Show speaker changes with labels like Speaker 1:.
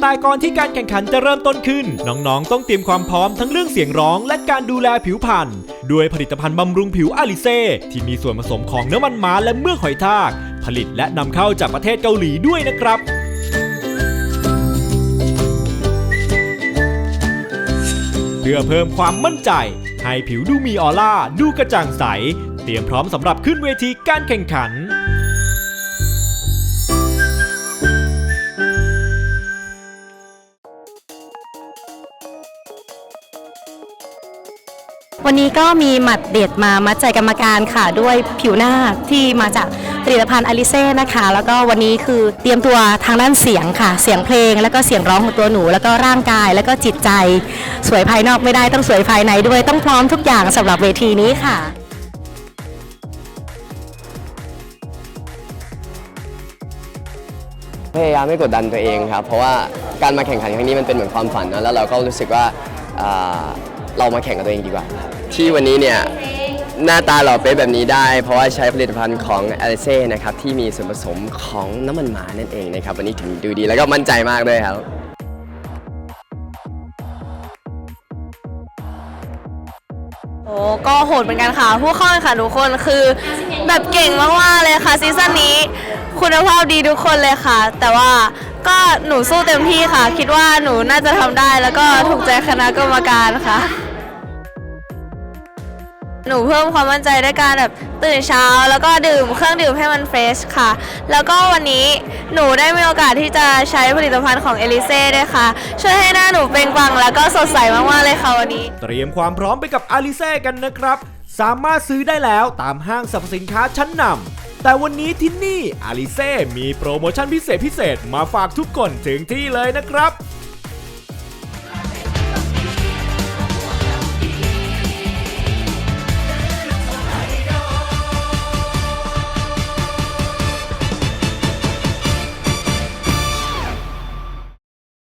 Speaker 1: แต่ก่อนที่การแข่งขันจะเริ่มต้นขึ้น น้องๆ ต้องเตรียมความพร้อมทั้งเรื่องเสียงร้องและการดูแลผิวพรรณด้วยผลิตภัณฑ์บำรุงผิวอาลิเซ่ที่มีส่วนผสมของน้ำมันม้าและเมือกหอยทาก ผลิตและนำเข้าจากประเทศเกาหลีด้วยนะครับเพื่อเพิ่มความมั่นใจ ให้ผิวดูมีออร่า ดูกระจ่างใส เตรียมพร้อมสำหรับขึ้นเวทีการแข่งขัน
Speaker 2: วันนี้ก็มีหมัดเด็ดมามัดใจกรรมการค่ะ ด้วยผิวหน้าที่มาจากผลิตภัณฑ์อลิเซ่นะคะ แล้วก็วันนี้คือเตรียมตัวทางด้านเสียงค่ะ เสียงเพลง แล้วก็เสียงร้องของตัวหนู แล้วก็ร่างกายแล้วก็จิตใจ สวยภายนอกไม่ได้ต้องสวยภายในด้วยต้องพร้อมทุกอย่างสำหรับเวทีนี้ค่ะ
Speaker 3: พยายามไม่กดดันตัวเองครับ เพราะว่าการมาแข่งขันครั้งนี้มันเป็นเหมือนความฝันนะแล้วเราก็รู้สึกว่าอ่า เรามาแข่งกับตัวเองดีกว่า ที่วันนี้เนี่ยหน้าตาเราเป๊ะแบบนี้ได้ เพราะว่าใช้ผลิตภัณฑ์ของ a l i c e นะครับที่มีส่วนผสมของน้ำมันหมานั่นเองนะครับวันนี้ถึงดูดีแล้วก็มั่นใจมากด้วยครับ
Speaker 4: โอ้ก็โหดเหมือนกันค่ะ ผู้เข้าแข่งขันทุกคนคือแบบเก่งมากๆเลยค่ะซีซั่นนี้ คุณภาพดีทุกคนเลยค่ะ แต่ว่า ก็หนูสู้เต็มที่ค่ะ คิดว่าหนูน่าจะทำได้แล้วก็ถูกใจคณะกรรมการค่ะ หนูเพิ่มความมั่นใจด้วยการแบบตื่นเช้า แล้วก็ดื่มเครื่องดื่มให้มันเฟรชค่ะ แล้วก็วันนี้หนูได้มีโอกาสที่จะใช้ผลิตภัณฑ์ของเอลิเซ่ด้วยค่ะ ช่วยให้หน้าหนูเปล่งปลั่งแล้วก็สดใสมากๆเลยค่ะวันนี้
Speaker 1: เตรียมความพร้อมไปกับอาลิเซ่กันนะครับ สามารถซื้อได้แล้วตามห้างสรรพสินค้าชั้นนำ แต่วันนี้ที่นี่อาลิเซ่มีโปรโมชั่นพิเศษพิเศษมาฝากทุกคนถึงที่เลยนะครับ